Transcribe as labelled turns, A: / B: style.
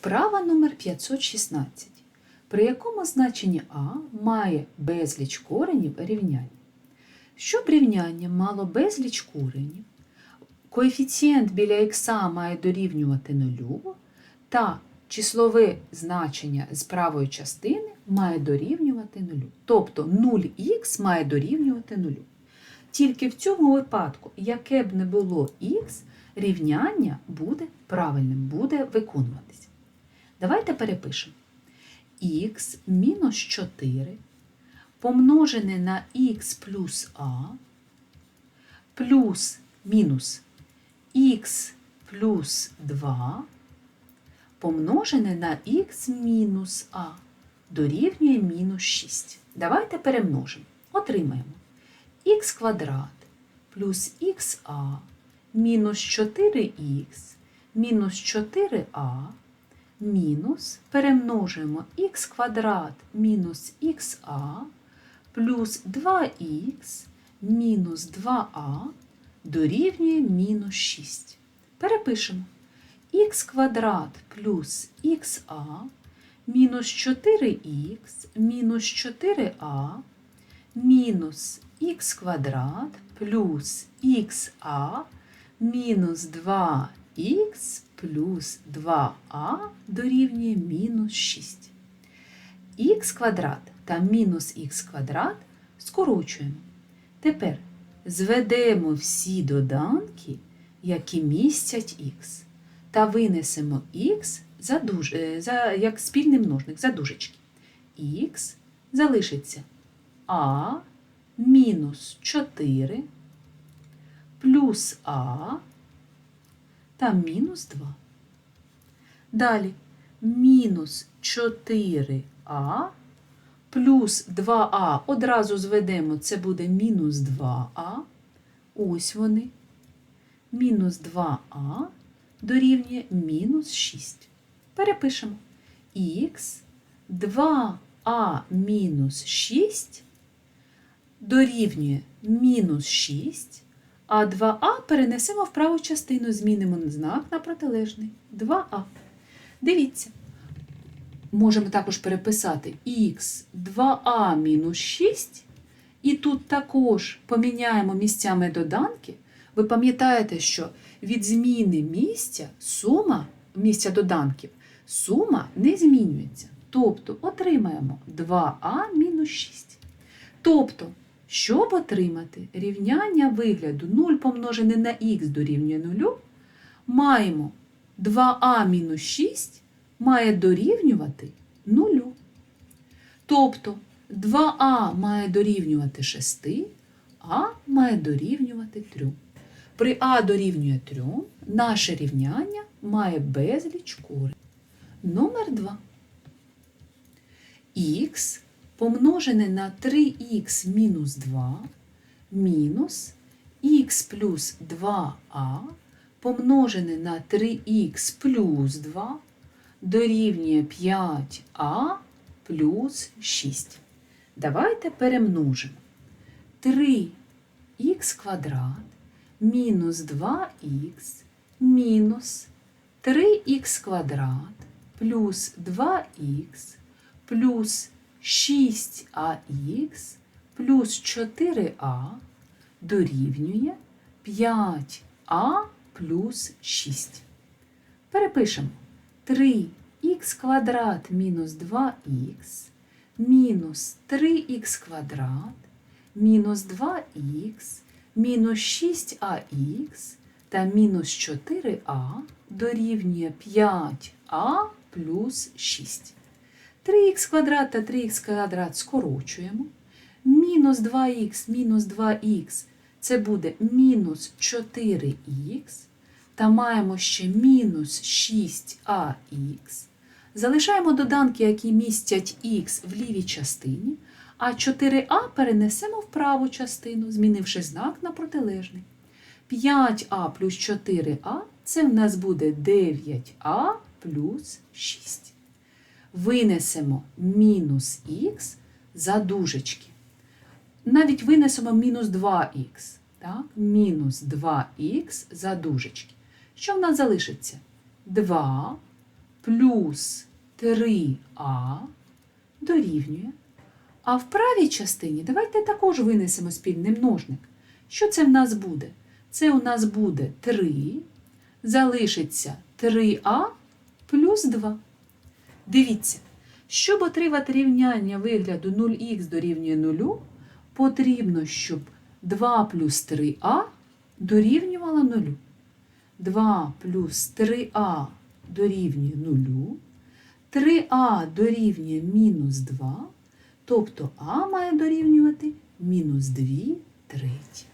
A: Вправа номер 516, при якому значенні А має безліч коренів рівняння. Щоб рівняння мало безліч коренів, коефіцієнт біля х має дорівнювати нулю, та числове значення з правої частини має дорівнювати нулю. Тобто 0х має дорівнювати нулю. Тільки в цьому випадку, яке б не було х, рівняння буде правильним, буде виконуватися. Давайте перепишемо. х мінус 4 помножене на х плюс а плюс мінус х плюс 2 помножене на х мінус а дорівнює мінус 6. Давайте перемножимо. Отримаємо х квадрат плюс ха мінус 4х мінус 4а мінус перемножуємо х квадрат мінус ха плюс 2х мінус 2а дорівнює мінус 6. Перепишемо х квадрат плюс ха мінус 4х мінус 4а мінус х квадрат плюс ха мінус 2х плюс 2а дорівнює мінус 6. х квадрат та мінус х квадрат скорочуємо. Тепер зведемо всі доданки, які містять х, та винесемо х за дуж... е, за... як спільний множник за дужечки. х залишиться а мінус 4 плюс а та мінус 2. Далі мінус 4а плюс 2а одразу зведемо, це буде мінус 2а. Ось вони. Мінус 2а дорівнює мінус 6. Перепишемо х 2а мінус 6 дорівнює мінус 6, а 2а перенесемо в праву частину, змінимо знак на протилежний. 2а. Дивіться. Можемо також переписати х 2а мінус 6, і тут також поміняємо місцями доданки. Ви пам'ятаєте, що від зміни місця сума місця доданків сума не змінюється. Тобто отримаємо 2а мінус 6. Тобто, щоб отримати рівняння вигляду 0 помножене на х дорівнює 0, маємо 2а мінус 6 має дорівнювати 0. Тобто 2а має дорівнювати 6, а має дорівнювати 3. При а дорівнює 3 наше рівняння має безліч корень. Номер 2. х помножене на 3х мінус 2 мінус х плюс 2а помножене на 3х плюс 2 дорівнює 5а плюс 6. Давайте перемножимо 3х квадрат мінус 2х мінус 3х квадрат плюс 2х плюс 6ах плюс 4а дорівнює 5а плюс 6. Перепишемо 3х квадрат мінус 2х мінус 3х квадрат мінус 2х мінус 6ах та мінус 4а дорівнює 5а плюс 6. 3х квадрат та 3х квадрат скорочуємо. Мінус 2х мінус 2х це буде мінус 4х. Та маємо ще мінус 6ах. Залишаємо доданки, які містять х в лівій частині, а 4а перенесемо в праву частину, змінивши знак на протилежний. 5а плюс 4а це в нас буде 9а плюс 6. Винесемо мінус х за дужечки. Навіть винесемо мінус 2х. Так? Мінус 2х за дужечки. Що в нас залишиться? 2 плюс 3а дорівнює. А в правій частині давайте також винесемо спільний множник. Що це в нас буде? Це у нас буде 3, залишиться 3а плюс 2. Дивіться, щоб отримати рівняння вигляду 0х дорівнює 0, потрібно, щоб 2 плюс 3а дорівнювало 0. 2 плюс 3а дорівнює 0, 3а дорівнює мінус 2, тобто а має дорівнювати мінус 2 треті.